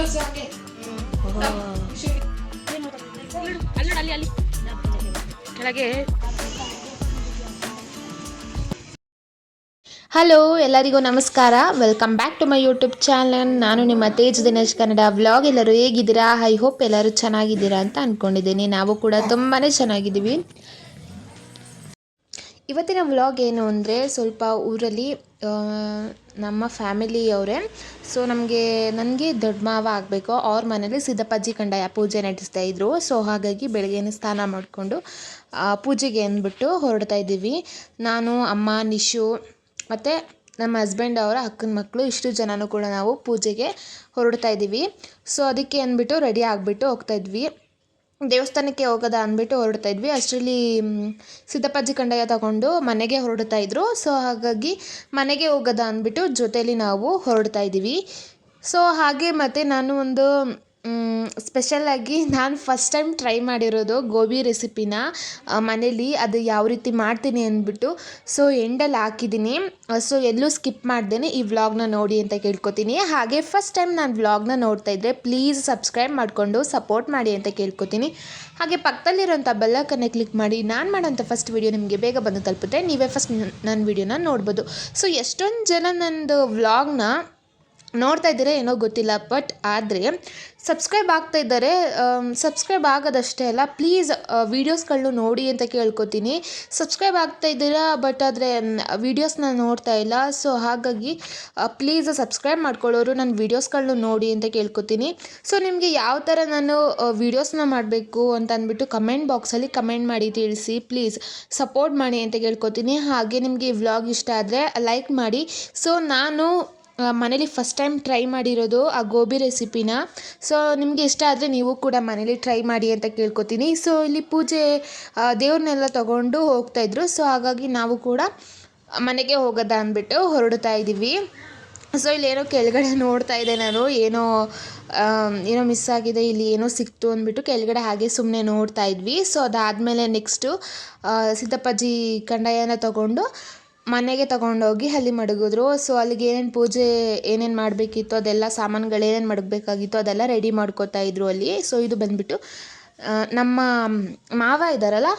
ತೋರ್ಸು ಹಂಗೆ ಅಲ್ಲಿ ಅಲ್ಲಿ ಅಲ್ಲಿ ಕೆಳಗೆ. ಹಲೋ ಎಲ್ಲರಿಗೂ ನಮಸ್ಕಾರ. Welcome back to my YouTube channel ನಾನು ನಿಮ್ಮ ತೇಜ್ ದಿನೇಶ್ ಕನ್ನಡ ವ್ಲಾಗ್ ಎಲ್ಲರೂ ಹೇಗಿದ್ದೀರಾ? ಐ ಹೋಪ್ ಎಲ್ಲರೂ ಚೆನ್ನಾಗಿದ್ದೀರಾ ಅಂತ ಅಂದ್ಕೊಂಡಿದ್ದೀನಿ ನಾವು ಕೂಡ ತುಂಬಾ ಚೆನ್ನಾಗಿದ್ದೀವಿ. ಇವತ್ತಿನ ವ್ಲಾಗ್ ಏನು ಅಂದರೆ ಸ್ವಲ್ಪ ಊರಲ್ಲಿ ನಮ್ಮ ಫ್ಯಾಮಿಲಿಯವರೇ. ಸೊ ನಮಗೆ, ನನಗೆ ದೊಡ್ಡ ಮಾವ ಆಗಬೇಕು. ಅವ್ರ ಮನೇಲಿ ಸಿದ್ದಪ್ಪಾಜಿ ಕಂಡಾಯ ಪೂಜೆ ನಡೆಸ್ತಾ ಇದ್ರು. ಸೊ ಹಾಗಾಗಿ ಬೆಳಗ್ಗೆನೇ ಸ್ನಾನ ಮಾಡಿಕೊಂಡು ಪೂಜೆಗೆ ಅಂದ್ಬಿಟ್ಟು ಹೊರಡ್ತಾ ಇದ್ದೀವಿ. ನಾನು, ಅಮ್ಮ, ನಿಶು, ಮತ್ತು ನಮ್ಮ ಹಸ್ಬೆಂಡ್ ಅವರ ಅಕ್ಕನ ಮಕ್ಕಳು ಇಷ್ಟು ಜನನೂ ಕೂಡ ನಾವು ಪೂಜೆಗೆ ಹೊರಡ್ತಾ ಇದ್ದೀವಿ. ಸೊ ಅದಕ್ಕೆ ಅಂದ್ಬಿಟ್ಟು ರೆಡಿ ಆಗಿಬಿಟ್ಟು ಹೋಗ್ತಾ ಇದ್ವಿ. ದೇವಸ್ಥಾನಕ್ಕೆ ಹೋಗೋದ ಅಂದ್ಬಿಟ್ಟು ಹೊರಡ್ತಾ ಇದ್ವಿ. ಅಷ್ಟರಲ್ಲಿ ಸಿದ್ದಪ್ಪಾಜಿ ಕಂಡಾಯ ತಗೊಂಡು ಮನೆಗೆ ಹೊರಡ್ತಾ ಇದ್ರು. ಸೊ ಹಾಗಾಗಿ ಮನೆಗೆ ಹೋಗೋದ ಅಂದ್ಬಿಟ್ಟು ಜೊತೇಲಿ ನಾವು ಹೊರಡ್ತಾ ಇದ್ದೀವಿ. ಸೊ ಹಾಗೆ ಮತ್ತು ನಾನು ಒಂದು ಸ್ಪೆಷಲಾಗಿ ನಾನು ಫಸ್ಟ್ ಟೈಮ್ ಟ್ರೈ ಮಾಡಿರೋದು ಗೋಬಿ ರೆಸಿಪಿನ ಮನೇಲಿ ಅದು ಯಾವ ರೀತಿ ಮಾಡ್ತೀನಿ ಅಂದ್ಬಿಟ್ಟು ಸೊ ಎಂಡಲ್ಲಿ ಹಾಕಿದ್ದೀನಿ. ಸೊ ಎಲ್ಲೂ ಸ್ಕಿಪ್ ಮಾಡ್ದೇನೆ ಈ ವ್ಲಾಗ್ನ ನೋಡಿ ಅಂತ ಕೇಳ್ಕೊತೀನಿ. ಹಾಗೆ ಫಸ್ಟ್ ಟೈಮ್ ನಾನು ವ್ಲಾಗ್ನ ನೋಡ್ತಾ ಇದ್ದರೆ ಪ್ಲೀಸ್ ಸಬ್ಸ್ಕ್ರೈಬ್ ಮಾಡಿಕೊಂಡು ಸಪೋರ್ಟ್ ಮಾಡಿ ಅಂತ ಕೇಳ್ಕೊತೀನಿ. ಹಾಗೆ ಪಕ್ಕದಲ್ಲಿರೋಂಥ ಬೆಲ್ಲಕ್ಕನ್ನೇ ಕ್ಲಿಕ್ ಮಾಡಿ, ನಾನು ಮಾಡೋಂಥ ಫಸ್ಟ್ ವೀಡಿಯೋ ನಿಮಗೆ ಬೇಗ ಬಂದು ತಲುಪುತ್ತೆ. ನೀವೇ ಫಸ್ಟ್ ನನ್ನ ವೀಡಿಯೋನ ನೋಡ್ಬೋದು. ಸೊ ಎಷ್ಟೊಂದು ಜನ ನಂದು ವ್ಲಾಗ್ನ ನೋಡ್ತಾ ಇದ್ದೀರಾ ಏನೋ ಗೊತ್ತಿಲ್ಲ ಬಟ್ ಆದರೆ ಸಬ್ಸ್ಕ್ರೈಬ್ ಆಗ್ತಾ ಇದ್ದಾರೆ. ಸಬ್ಸ್ಕ್ರೈಬ್ ಆಗೋದಷ್ಟೇ ಅಲ್ಲ ಪ್ಲೀಸ್ ವೀಡಿಯೋಸ್ಗಳನ್ನೂ ನೋಡಿ ಅಂತ ಕೇಳ್ಕೊತೀನಿ. ಸಬ್ಸ್ಕ್ರೈಬ್ ಆಗ್ತಾ ಇದ್ದೀರಾ ಬಟ್ ಆದರೆ ವೀಡಿಯೋಸ್ನ ನೋಡ್ತಾ ಇಲ್ಲ ಸೊ ಹಾಗಾಗಿ ಪ್ಲೀಸ್ ಸಬ್ಸ್ಕ್ರೈಬ್ ಮಾಡ್ಕೊಳ್ಳೋರು ನನ್ನ ವೀಡಿಯೋಸ್ಗಳನ್ನು ನೋಡಿ ಅಂತ ಕೇಳ್ಕೊತೀನಿ. ಸೊ ನಿಮಗೆ ಯಾವ ಥರ ನಾನು ವೀಡಿಯೋಸ್ನ ಮಾಡಬೇಕು ಅಂತ ಅಂದ್ಬಿಟ್ಟು ಕಮೆಂಟ್ ಬಾಕ್ಸಲ್ಲಿ ಕಮೆಂಟ್ ಮಾಡಿ ತಿಳಿಸಿ ಪ್ಲೀಸ್ ಸಪೋರ್ಟ್ ಮಾಡಿ ಅಂತ ಕೇಳ್ಕೊತೀನಿ. ಹಾಗೆ ನಿಮಗೆ ಈ ವ್ಲಾಗ್ ಇಷ್ಟ ಆದರೆ ಲೈಕ್ ಮಾಡಿ. ಸೊ ನಾನು ಮನೇಲಿ ಫಸ್ಟ್ ಟೈಮ್ ಟ್ರೈ ಮಾಡಿರೋದು ಆ ಗೋಬಿ ರೆಸಿಪಿನ ಸೊ ನಿಮಗೆ ಇಷ್ಟ ಆದರೆ ನೀವು ಕೂಡ ಮನೇಲಿ ಟ್ರೈ ಮಾಡಿ ಅಂತ ಕೇಳ್ಕೊತೀನಿ. ಸೊ ಇಲ್ಲಿ ಪೂಜೆ ದೇವ್ರನ್ನೆಲ್ಲ ತಗೊಂಡು ಹೋಗ್ತಾಯಿದ್ರು ಸೊ ಹಾಗಾಗಿ ನಾವು ಕೂಡ ಮನೆಗೆ ಹೋಗೋದ ಅಂದ್ಬಿಟ್ಟು ಹೊರಡ್ತಾ ಇದ್ದೀವಿ. ಸೊ ಇಲ್ಲಿ ಏನೋ ಕೆಳಗಡೆ ನೋಡ್ತಾ ಇದ್ದೆ ನಾನು. ಏನೋ ಏನೋ ಮಿಸ್ ಆಗಿದೆ, ಇಲ್ಲಿ ಏನೋ ಸಿಕ್ತು ಅಂದ್ಬಿಟ್ಟು ಕೆಳಗಡೆ ಹಾಗೆ ಸುಮ್ಮನೆ ನೋಡ್ತಾ ಇದ್ವಿ. ಸೊ ಅದಾದಮೇಲೆ ನೆಕ್ಸ್ಟು ಸಿದ್ದಪ್ಪಾಜಿ ಕಂಡಾಯನ ತಗೊಂಡು ಮನೆಗೆ ತಗೊಂಡೋಗಿ ಅಲ್ಲಿ ಮಡಗಿದ್ರು. ಸೊ ಅಲ್ಲಿಗೆ ಏನೇನು ಪೂಜೆ ಏನೇನು ಮಾಡಬೇಕಿತ್ತು, ಅದೆಲ್ಲ ಸಾಮಾನುಗಳು ಏನೇನು ಮಡಗಬೇಕಾಗಿತ್ತು ಅದೆಲ್ಲ ರೆಡಿ ಮಾಡ್ಕೋತಾ ಇದ್ರು ಅಲ್ಲಿ. ಸೊ ಇದು ಬಂದ್ಬಿಟ್ಟು ನಮ್ಮ ಮಾವ ಇದ್ದಾರಲ್ಲ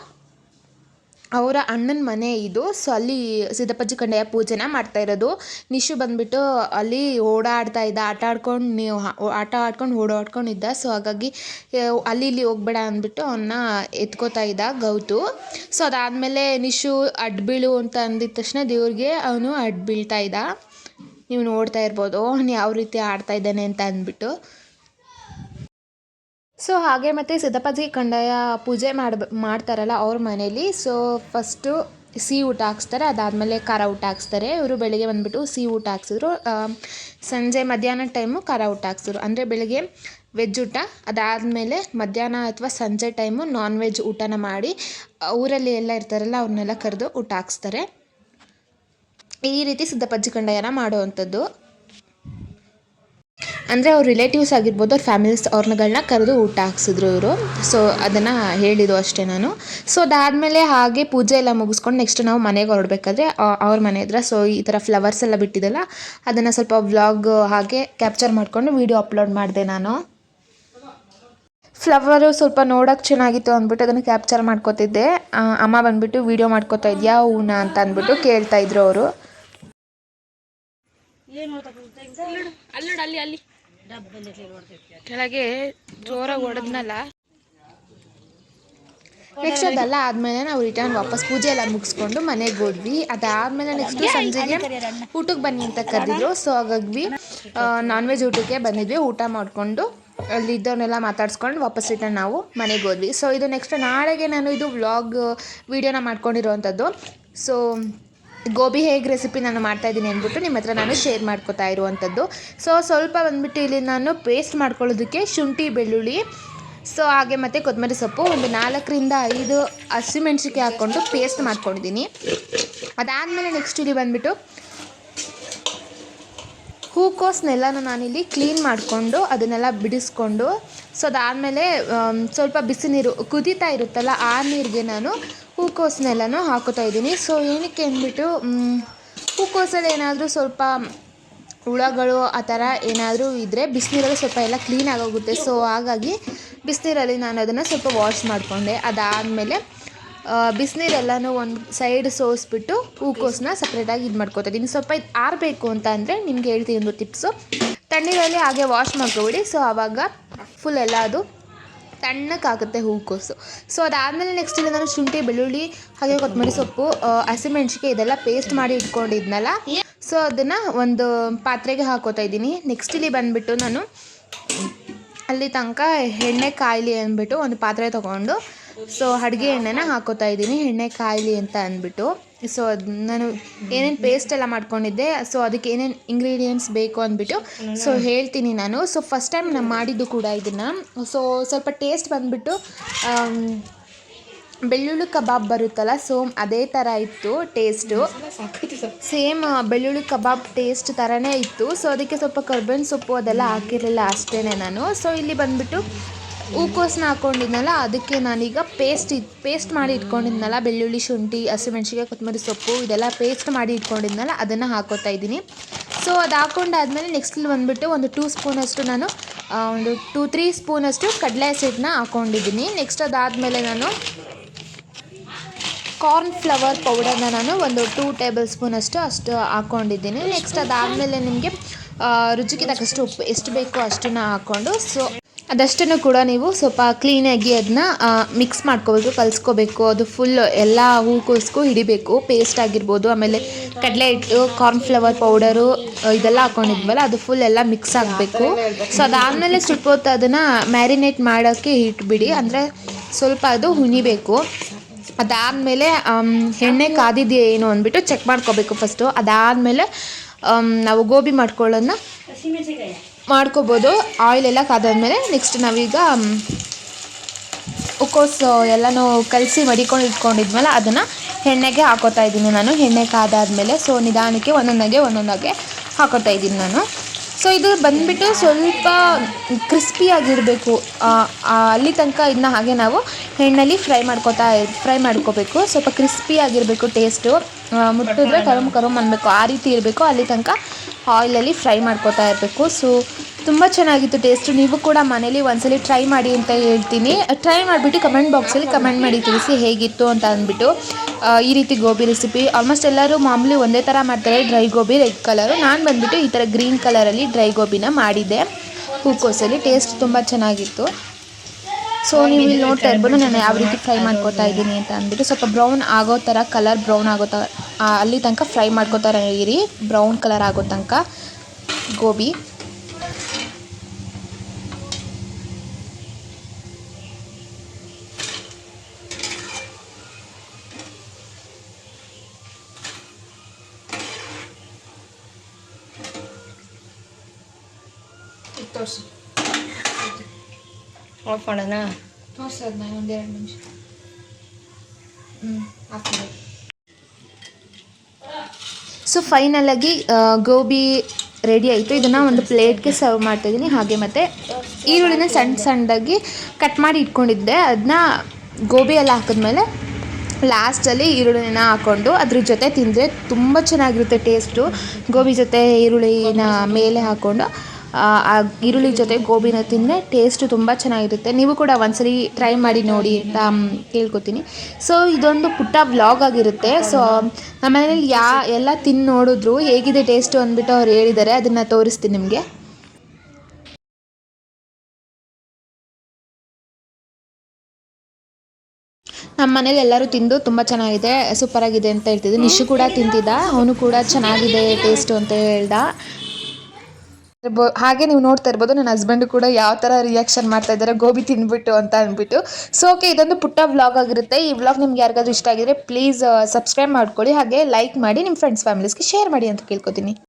ಅವರ ಅಣ್ಣನ ಮನೆ ಇದು. ಸೊ ಅಲ್ಲಿ ಸಿದ್ದಪ್ಪಾಜಿ ಕಂಡಯ್ಯ ಪೂಜೆನ ಮಾಡ್ತಾ ಇರೋದು. ನಿಶು ಬಂದ್ಬಿಟ್ಟು ಅಲ್ಲಿ ಓಡಾಡ್ತಾ ಇದ್ದ, ಆಟ ಆಡ್ಕೊಂಡು ನೀವು ಆಟ ಆಡ್ಕೊಂಡು ಓಡಾಡ್ಕೊಂಡಿದ್ದ ಸೊ ಹಾಗಾಗಿ ಅಲ್ಲಿ ಇಲ್ಲಿ ಹೋಗ್ಬೇಡ ಅಂದ್ಬಿಟ್ಟು ಅವನ್ನ ಎತ್ಕೋತಾ ಇದ್ದ ಗೌತು. ಸೊ ಅದಾದಮೇಲೆ ನಿಶು ಅಡ್ಬೀಳು ಅಂತ ಅಂದಿದ ತಕ್ಷಣ ದೇವ್ರಿಗೆ ಅವನು ಅಡ್ಬೀಳ್ತಾ ಇದ್ದ. ನೀವು ನೋಡ್ತಾ ಇರ್ಬೋದು, ಅವನು ಯಾವ ರೀತಿ ಆಡ್ತಾ ಇದ್ದಾನೆ ಅಂತ ಅಂದ್ಬಿಟ್ಟು. ಸೊ ಹಾಗೆ ಮತ್ತು ಸಿದ್ಧಪಾಜಿ ಕಂಡಾಯ ಪೂಜೆ ಮಾಡಿ ಮಾಡ್ತಾರಲ್ಲ ಅವ್ರ ಮನೇಲಿ. ಸೊ ಫಸ್ಟು ಸಿಹಿ ಊಟ ಹಾಕ್ಸ್ತಾರೆ. ಅದಾದಮೇಲೆ ಖಾರ ಊಟ ಹಾಕ್ಸ್ತಾರೆ. ಇವರು ಬೆಳಿಗ್ಗೆ ಬಂದುಬಿಟ್ಟು ಸಿಹಿ ಊಟ ಹಾಕ್ಸಿದ್ರು. ಸಂಜೆ ಮಧ್ಯಾಹ್ನ ಟೈಮು ಖಾರ ಊಟ ಹಾಕ್ಸಿದ್ರು. ಅಂದರೆ ಬೆಳಿಗ್ಗೆ ವೆಜ್ ಊಟ, ಅದಾದಮೇಲೆ ಮಧ್ಯಾಹ್ನ ಅಥವಾ ಸಂಜೆ ಟೈಮು ನಾನ್ ವೆಜ್ ಊಟನ ಮಾಡಿ, ಊರಲ್ಲಿ ಎಲ್ಲ ಇರ್ತಾರಲ್ಲ ಅವ್ರನ್ನೆಲ್ಲ ಕರೆದು ಊಟ ಹಾಕ್ಸ್ತಾರೆ. ಈ ರೀತಿ ಸಿದ್ಧಪಜ್ಜಿ ಕಂಡಾಯನ ಮಾಡುವಂಥದ್ದು. ಅಂದರೆ ಅವ್ರ ರಿಲೇಟಿವ್ಸ್ ಆಗಿರ್ಬೋದು ಅವ್ರ ಫ್ಯಾಮಿಲೀಸ್ ಅವ್ರನ್ನಗಳನ್ನ ಕರೆದು ಊಟ ಹಾಕ್ಸಿದ್ರು ಇವರು. ಸೊ ಅದನ್ನು ಹೇಳಿದ್ದು ಅಷ್ಟೇ ನಾನು. ಸೊ ಅದಾದಮೇಲೆ ಹಾಗೆ ಪೂಜೆ ಎಲ್ಲ ಮುಗಿಸ್ಕೊಂಡು ನೆಕ್ಸ್ಟ್ ನಾವು ಮನೆಗೆ ಹೊರಡ್ಬೇಕಾದ್ರೆ ಅವ್ರ ಮನೆ ಹತ್ರ. ಸೊ ಈ ಥರ ಫ್ಲವರ್ಸ್ ಎಲ್ಲ ಬಿಟ್ಟಿದ್ದಲ್ಲ, ಅದನ್ನು ಸ್ವಲ್ಪ ವ್ಲಾಗ್ ಹಾಗೆ ಕ್ಯಾಪ್ಚರ್ ಮಾಡಿಕೊಂಡು ವೀಡಿಯೋ ಅಪ್ಲೋಡ್ ಮಾಡಿದೆ ನಾನು. ಫ್ಲವರು ಸ್ವಲ್ಪ ನೋಡೋಕೆ ಚೆನ್ನಾಗಿತ್ತು ಅಂದ್ಬಿಟ್ಟು ಅದನ್ನು ಕ್ಯಾಪ್ಚರ್ ಮಾಡ್ಕೋತಿದ್ದೆ. ಅಮ್ಮ ಬಂದುಬಿಟ್ಟು ವೀಡಿಯೋ ಮಾಡ್ಕೋತಾ ಇದೆಯಾ, ಹೂನ ಅಂತ ಅಂದ್ಬಿಟ್ಟು ಕೇಳ್ತಾ ಇದ್ರು ಅವರು. ನೋಡಿ ಅಲ್ಲಿ ಅಲ್ಲಿ. ಕೆಳಗೆ ಜೋರಾಗಿ ಹೊಡೆದ್ನಲ್ಲ. ನೆಕ್ಸ್ಟ್ ಅದೆಲ್ಲ ಆದಮೇಲೆ ನಾವು ರಿಟರ್ನ್ ವಾಪಸ್ ಪೂಜೆ ಎಲ್ಲ ಮುಗಿಸ್ಕೊಂಡು ಮನೆಗೆ ಹೋದ್ವಿ. ಅದಾದಮೇಲೆ ನೆಕ್ಸ್ಟ್ ಸಂಜೆಗೆ ಊಟಕ್ಕೆ ಬನ್ನಿ ಅಂತ ಕರೆದಿದ್ರು. ಸೊ ಹಾಗಾಗಿ ನಾನ್ ವೆಜ್ ಊಟಕ್ಕೆ ಬಂದಿದ್ವಿ. ಊಟ ಮಾಡಿಕೊಂಡು ಅಲ್ಲಿ ಇದ್ದವನ್ನೆಲ್ಲ ಮಾತಾಡ್ಸ್ಕೊಂಡು ವಾಪಸ್ ರಿಟರ್ನ್ ನಾವು ಮನೆಗೆ ಹೋದ್ವಿ. ಸೊ ಇದು ನೆಕ್ಸ್ಟ್ ನಾಳೆಗೆ ನಾನು ಇದು ವ್ಲಾಗ್ ವೀಡಿಯೋನ ಮಾಡ್ಕೊಂಡಿರೋವಂಥದ್ದು. ಸೊ ಗೋಬಿ ಹೇಗೆ ರೆಸಿಪಿ ನಾನು ಮಾಡ್ತಾ ಇದ್ದೀನಿ ಅಂದ್ಬಿಟ್ಟು ನಿಮ್ಮ ಹತ್ರ ನಾನು ಶೇರ್ ಮಾಡ್ಕೊತಾ ಇರುವಂಥದ್ದು. ಸೊ ಸ್ವಲ್ಪ ಬಂದ್ಬಿಟ್ಟು ಇಲ್ಲಿ ನಾನು ಪೇಸ್ಟ್ ಮಾಡ್ಕೊಳ್ಳೋದಕ್ಕೆ ಶುಂಠಿ, ಬೆಳ್ಳುಳ್ಳಿ ಸೊ ಹಾಗೆ ಮತ್ತು ಕೊತ್ತಂಬರಿ ಸೊಪ್ಪು ಒಂದು ನಾಲ್ಕರಿಂದ ಐದು ಹಸಿಮೆಣ್ಸಿಕಾಯಿ ಹಾಕ್ಕೊಂಡು ಪೇಸ್ಟ್ ಮಾಡ್ಕೊಂಡಿದ್ದೀನಿ. ಅದಾದಮೇಲೆ ನೆಕ್ಸ್ಟ್ ಇಲ್ಲಿ ಬಂದ್ಬಿಟ್ಟು ಹೂಕೋಸನ್ನೆಲ್ಲನೂ ನಾನಿಲ್ಲಿ ಕ್ಲೀನ್ ಮಾಡಿಕೊಂಡು ಅದನ್ನೆಲ್ಲ ಬಿಡಿಸ್ಕೊಂಡು ಸೊ ಅದಾದಮೇಲೆ ಸ್ವಲ್ಪ ಬಿಸಿ ನೀರು ಕುದೀತಾ ಇರುತ್ತಲ್ಲ, ಆ ನೀರಿಗೆ ನಾನು ಹೂಕೋಸನ್ನೆಲ್ಲನೂ ಹಾಕೋತಾ ಇದ್ದೀನಿ. ಸೊ ಏನಕ್ಕೆ ಅಂದ್ಬಿಟ್ಟು ಹೂಕೋಸಲ್ಲಿ ಏನಾದರೂ ಸ್ವಲ್ಪ ಹುಳಗಳು ಆ ಥರ ಏನಾದರೂ ಇದ್ದರೆ ಬಿಸಿನೀರಲ್ಲಿ ಸ್ವಲ್ಪ ಎಲ್ಲ ಕ್ಲೀನ್ ಆಗೋಗುತ್ತೆ. ಸೊ ಹಾಗಾಗಿ ಬಿಸಿನೀರಲ್ಲಿ ನಾನು ಅದನ್ನು ಸ್ವಲ್ಪ ವಾಶ್ ಮಾಡಿಕೊಂಡೆ. ಅದಾದಮೇಲೆ ಬಿಸಿನೀರೆಲ್ಲನೂ ಒಂದು ಸೈಡ್ ಸೋಸ್ಬಿಟ್ಟು ಹೂಕೋಸನ್ನ ಸಪ್ರೇಟಾಗಿ ಇದು ಮಾಡ್ಕೊತಾ ಇದ್ದೀನಿ. ಸ್ವಲ್ಪ ಇದು ಆರಬೇಕು ಅಂತ ಅಂದರೆ ನಿಮ್ಗೆ ಹೇಳ್ತೀನಿ ಒಂದು ಟಿಪ್ಸು. ತಣ್ಣೀರಲ್ಲಿ ಹಾಗೆ ವಾಶ್ ಮಾಡ್ಕೊಬಿಡಿ. ಸೊ ಆವಾಗ ಫುಲ್ ಎಲ್ಲ ಅದು ತಣ್ಣಕ್ಕಾಗುತ್ತೆ ಹೂಕೋಸು. ಸೊ ಅದಾದಮೇಲೆ ನೆಕ್ಸ್ಟ್ ಇಲ್ಲಿ ನಾನು ಶುಂಠಿ, ಬೆಳ್ಳುಳ್ಳಿ, ಹಾಗೆ ಕೊತ್ತಂಬರಿ ಸೊಪ್ಪು ಹಸಿಮೆಣ್ಸಿಕಾಯಿ ಇದೆಲ್ಲ ಪೇಸ್ಟ್ ಮಾಡಿ ಇಟ್ಕೊಂಡಿದ್ನಲ್ಲ? ಸೊ ಅದನ್ನು ಒಂದು ಪಾತ್ರೆಗೆ ಹಾಕೋತಾ ಇದ್ದೀನಿ. ನೆಕ್ಸ್ಟ್ ಇಲ್ಲಿ ಬಂದುಬಿಟ್ಟು ನಾನು ಅಲ್ಲಿ ತನಕ ಎಣ್ಣೆ, ಕಾಯಲಿ ಅಂದ್ಬಿಟ್ಟು ಒಂದು ಪಾತ್ರೆ ತೊಗೊಂಡು ಸೊ ಅಡುಗೆ ಎಣ್ಣೆನ ಹಾಕೋತಾ ಇದ್ದೀನಿ. ಎಣ್ಣೆ, ಕಾಯಲಿ ಅಂತ ಅಂದ್ಬಿಟ್ಟು. ಸೊ ಅದು ನಾನು ಏನೇನು ಪೇಸ್ಟ್ ಎಲ್ಲ ಮಾಡ್ಕೊಂಡಿದ್ದೆ ಸೊ ಅದಕ್ಕೆ ಏನೇನು ಇಂಗ್ರೀಡಿಯೆಂಟ್ಸ್ ಬೇಕು ಅಂದ್ಬಿಟ್ಟು ಸೊ ಹೇಳ್ತೀನಿ ನಾನು. ಸೊ ಫಸ್ಟ್ ಟೈಮ್ ನಾನು ಮಾಡಿದ್ದು ಕೂಡ ಇದನ್ನು. ಸೊ ಸ್ವಲ್ಪ ಟೇಸ್ಟ್ ಬಂದುಬಿಟ್ಟು ಬೆಳ್ಳುಳ್ಳಿ ಕಬಾಬ್ ಬರುತ್ತಲ್ಲ ಸೊ ಅದೇ ಥರ ಇತ್ತು ಟೇಸ್ಟು ಸೇಮ್ ಬೆಳ್ಳುಳ್ಳಿ ಕಬಾಬ್ ಟೇಸ್ಟ್ ಥರನೇ ಇತ್ತು. ಸೊ ಅದಕ್ಕೆ ಸ್ವಲ್ಪ ಕರ್ಬೇವಿನ ಸೊಪ್ಪು ಅದೆಲ್ಲ ಹಾಕಿರಲಿಲ್ಲ ಅಷ್ಟೇ ನಾನು. ಸೊ ಇಲ್ಲಿ ಬಂದುಬಿಟ್ಟು ಹೂಕೋಸನ್ನ ಹಾಕ್ಕೊಂಡಿದ್ನಲ್ಲ ಅದಕ್ಕೆ ನಾನೀಗ ಪೇಸ್ಟ್ ಇದು ಪೇಸ್ಟ್ ಮಾಡಿ ಇಟ್ಕೊಂಡಿದ್ನಲ್ಲ, ಬೆಳ್ಳುಳ್ಳಿ, ಶುಂಠಿ ಹಸಿಮೆಣ್ಸಿಗೆ ಕೊತ್ತಂಬರಿ ಸೊಪ್ಪು, ಇದೆಲ್ಲ ಪೇಸ್ಟ್ ಮಾಡಿ ಇಟ್ಕೊಂಡಿದ್ನಲ್ಲ, ಅದನ್ನು ಹಾಕೋತಾ ಇದ್ದೀನಿ. ಸೊ ಅದು ಹಾಕ್ಕೊಂಡಾದ್ಮೇಲೆ ನೆಕ್ಸ್ಟ್ ಇಲ್ಲಿ ಬಂದುಬಿಟ್ಟು ಒಂದು ಟೂ ಸ್ಪೂನಷ್ಟು ನಾನು ಒಂದು ಟೂ ತ್ರೀ ಸ್ಪೂನಷ್ಟು ಕಡಲೆ ಹಸಿಟ್ಟನ್ನ ಹಾಕ್ಕೊಂಡಿದ್ದೀನಿ ನೆಕ್ಸ್ಟ್ ಅದಾದಮೇಲೆ ನಾನು ಕಾರ್ನ್ ಫ್ಲವರ್ ಪೌಡರ್ನ ನಾನು ಒಂದು ಟೂ ಟೇಬಲ್ ಸ್ಪೂನಷ್ಟು ಅಷ್ಟು ಹಾಕ್ಕೊಂಡಿದ್ದೀನಿ ನೆಕ್ಸ್ಟ್ ಅದಾದಮೇಲೆ ನಿಮಗೆ ರುಚಿಗೆ ತಕ್ಕಷ್ಟು ಉಪ್ಪು, ಎಷ್ಟು ಬೇಕೋ ಅಷ್ಟನ್ನು ಹಾಕ್ಕೊಂಡು ಸೊ ಅದಷ್ಟನ್ನು ಕೂಡ ನೀವು ಸ್ವಲ್ಪ ಕ್ಲೀನಾಗಿ ಅದನ್ನ ಮಿಕ್ಸ್ ಮಾಡ್ಕೋಬೇಕು ಕಲಿಸ್ಕೋಬೇಕು. ಅದು ಫುಲ್ ಎಲ್ಲ ಹೂಕೋಸ್ಗೂ ಹಿಡಿಬೇಕು. ಪೇಸ್ಟ್ ಆಗಿರ್ಬೋದು, ಆಮೇಲೆ ಕಡಲೆ ಹಿಟ್ಟು ಕಾರ್ನ್ ಫ್ಲವರ್ ಪೌಡರು ಇದೆಲ್ಲ ಹಾಕೊಂಡಿದ್ವಲ್ಲ, ಅದು ಫುಲ್ ಎಲ್ಲ ಮಿಕ್ಸ್ ಆಗಬೇಕು. ಸೊ ಅದಾದಮೇಲೆ ಸ್ವಲ್ಪ ಹೊತ್ತು ಅದನ್ನು ಮ್ಯಾರಿನೇಟ್ ಮಾಡೋಕ್ಕೆ ಇಟ್ಬಿಡಿ. ಅಂದರೆ ಸ್ವಲ್ಪ ಅದು ಹುಣಿಬೇಕು. ಅದಾದಮೇಲೆ ಎಣ್ಣೆ ಕಾದಿದೆಯಾ ಏನು ಅಂದ್ಬಿಟ್ಟು ಚೆಕ್ ಮಾಡ್ಕೋಬೇಕು ಫಸ್ಟು ಅದಾದಮೇಲೆ ನಾವು ಗೋಬಿ ಮಾಡ್ಕೊಳ್ಳೋದನ್ನ ಮಾಡ್ಕೋಬೋದು. ಆಯಿಲ್ ಎಲ್ಲ ಕಾದಾದ್ಮೇಲೆ ನೆಕ್ಸ್ಟ್ ನಾವೀಗ ಉಕೋಸು ಎಲ್ಲನೂ ಕಲಸಿ ಮಡಿಕೊಂಡು ಇಟ್ಕೊಂಡಿದ್ಮೇಲೆ ಅದನ್ನು ಎಣ್ಣೆಗೆ ಹಾಕೋತಾ ಇದ್ದೀನಿ ನಾನು. ಎಣ್ಣೆ ಕಾದಾದ್ಮೇಲೆ ಸೊ ನಿಧಾನಕ್ಕೆ ಒಂದೊಂದಾಗೆ ಒಂದೊಂದಾಗೆ ಹಾಕೋತಾ ಇದ್ದೀನಿ ನಾನು. ಸೊ ಇದು ಬಂದುಬಿಟ್ಟು ಸ್ವಲ್ಪ ಕ್ರಿಸ್ಪಿಯಾಗಿರಬೇಕು ಅಲ್ಲಿ ತನಕ ಇದನ್ನ ಹಾಗೆ ನಾವು ಎಣ್ಣೆಲಿ ಫ್ರೈ ಮಾಡ್ಕೋತಾ ಫ್ರೈ ಮಾಡ್ಕೋಬೇಕು. ಸ್ವಲ್ಪ ಕ್ರಿಸ್ಪಿಯಾಗಿರಬೇಕು ಟೇಸ್ಟು ಮುಟ್ಟಿದ್ರೆ ಕರುಮ್ ಕರುಮ್ ಅನ್ನಬೇಕು ಆ ರೀತಿ ಇರಬೇಕು. ಅಲ್ಲಿ ತನಕ ಆಯಿಲಲ್ಲಿ ಫ್ರೈ ಮಾಡ್ಕೋತಾ ಇರಬೇಕು. ಸೊ ತುಂಬ ಚೆನ್ನಾಗಿತ್ತು ಟೇಸ್ಟು ನೀವು ಕೂಡ ಮನೇಲಿ ಒಂದ್ಸಲಿ ಟ್ರೈ ಮಾಡಿ ಅಂತ ಹೇಳ್ತೀನಿ. ಟ್ರೈ ಮಾಡಿಬಿಟ್ಟು ಕಮೆಂಟ್ ಬಾಕ್ಸಲ್ಲಿ ಕಮೆಂಟ್ ಮಾಡಿ ತಿಳಿಸಿ ಹೇಗಿತ್ತು ಅಂತ ಅಂದ್ಬಿಟ್ಟು. ಈ ರೀತಿ ಗೋಬಿ ರೆಸಿಪಿ ಆಲ್ಮೋಸ್ಟ್ ಎಲ್ಲರೂ ಮಾಮೂಲಿ ಒಂದೇ ಥರ ಮಾಡ್ತಾರೆ. ಡ್ರೈ ಗೋಬಿ ರೆಡ್ ಕಲರು ನಾನು ಬಂದುಬಿಟ್ಟು ಈ ಥರ ಗ್ರೀನ್ ಕಲರಲ್ಲಿ ಡ್ರೈ ಗೋಬಿನ ಮಾಡಿದ್ದೆ. ಹೂಕೋಸಲ್ಲಿ ಟೇಸ್ಟ್ ತುಂಬ ಚೆನ್ನಾಗಿತ್ತು. ಸೊ ನೀವು ಇಲ್ಲಿ ನೋಡ್ತಾ ಇರ್ಬೋದು, ನಾನು ಯಾವ ರೀತಿ ಫ್ರೈ ಮಾಡ್ಕೋತಾ ಇದ್ದೀನಿ ಅಂತ ಅಂದ್ಬಿಟ್ಟು ಸ್ವಲ್ಪ ಬ್ರೌನ್ ಆಗೋ ಥರ ಕಲರ್ ಬ್ರೌನ್ ಆಗೋ ಥರ ಅಲ್ಲಿ ತನಕ ಫ್ರೈ ಮಾಡ್ಕೋತಾ ಇರಿ. ಬ್ರೌನ್ ಕಲರ್ ಆಗೋ ತನಕ ಗೋಬಿ. ತೋರಿಸಿ. ಆಫ್ ಮಾಡೋಣ ತೋರಿಸಿ ಅದನ್ನ ಒಂದೆರಡು ನಿಮಿಷ. ಹ್ಞೂ ಹಾಕ್ತೀನಿ. ಸೊ ಫೈನಲಾಗಿ ಗೋಬಿ ರೆಡಿ ಆಯಿತು. ಇದನ್ನು ಒಂದು ಪ್ಲೇಟ್ಗೆ ಸರ್ವ್ ಮಾಡ್ತಾಯಿದ್ದೀನಿ ಹಾಗೆ ಮತ್ತು ಈರುಳ್ಳಿನ ಸಣ್ಣ ಸಣ್ಣದಾಗಿ ಕಟ್ ಮಾಡಿ ಇಟ್ಕೊಂಡಿದ್ದೆ. ಅದನ್ನ ಗೋಬಿ ಎಲ್ಲ ಹಾಕಿದ್ಮೇಲೆ ಲಾಸ್ಟಲ್ಲಿ ಈರುಳ್ಳಿನ ಹಾಕ್ಕೊಂಡು ಅದ್ರ ಜೊತೆ ತಿಂದರೆ ತುಂಬ ಚೆನ್ನಾಗಿರುತ್ತೆ ಟೇಸ್ಟು ಗೋಬಿ ಜೊತೆ ಈರುಳ್ಳಿನ ಮೇಲೆ ಹಾಕ್ಕೊಂಡು ಆ ಈರುಳ್ಳಿ ಜೊತೆ ಗೋಬಿನ ತಿಂದರೆ ಟೇಸ್ಟು ತುಂಬ ಚೆನ್ನಾಗಿರುತ್ತೆ. ನೀವು ಕೂಡ ಒಂದ್ಸರಿ ಟ್ರೈ ಮಾಡಿ ನೋಡಿ ಅಂತ ಕೇಳ್ಕೊತೀನಿ. ಸೊ ಇದೊಂದು ಪುಟ್ಟ ವ್ಲಾಗ್ ಆಗಿರುತ್ತೆ. ಸೊ ನಮ್ಮ ಮನೇಲಿ ಯಾ, ಎಲ್ಲ ತಿಂದು ನೋಡಿದ್ರು ಹೇಗಿದೆ ಟೇಸ್ಟು ಅಂದ್ಬಿಟ್ಟು ಅವ್ರು ಹೇಳಿದ್ದಾರೆ. ಅದನ್ನು ತೋರಿಸ್ತೀನಿ ನಿಮಗೆ. ನಮ್ಮ ಮನೇಲಿ ಎಲ್ಲರೂ ತಿಂದು ತುಂಬ ಚೆನ್ನಾಗಿದೆ ಸೂಪರಾಗಿದೆ ಅಂತ ಹೇಳ್ತಿದ್ದೆ. ನಿಶು ಕೂಡ ತಿಂತಿದ್ದ, ಅವನು ಕೂಡ ಚೆನ್ನಾಗಿದೆ ಟೇಸ್ಟು ಅಂತ ಹೇಳ್ದ. ಹಾಗೆ ನೀವು ನೋಡ್ತಾ ಇರ್ಬೋದು, ನನ್ನ ಹಸ್ಬೆಂಡ್ ಕೂಡ ಯಾವ ಥರ ರಿಯಾಕ್ಷನ್ ಮಾಡ್ತಾ ಇದ್ದಾರೆ, ಗೋಬಿ ತಿಂದ್ಬಿಟ್ಟು ಅಂತ ಅಂದ್ಬಿಟ್ಟು. ಸೊ ಓಕೆ ಇದೊಂದು ಪುಟ್ಟ ವ್ಲಾಗ್ ಆಗಿರುತ್ತೆ. ಈ ವ್ಲಾಗ್ ನಿಮ್ಗೆ ಯಾರಿಗಾದ್ರೂ ಇಷ್ಟ ಆಗಿದ್ರೆ ಪ್ಲೀಸ್ ಸಬ್ಸ್ಕ್ರೈಬ್ ಮಾಡ್ಕೊಳ್ಳಿ. ಹಾಗೆ ಲೈಕ್ ಮಾಡಿ ನಿಮ್ಮ ಫ್ರೆಂಡ್ಸ್ ಫ್ಯಾಮಿಲೀಸ್ಗೆ ಶೇರ್ ಮಾಡಿ ಅಂತ ಕೇಳ್ಕೊತೀನಿ.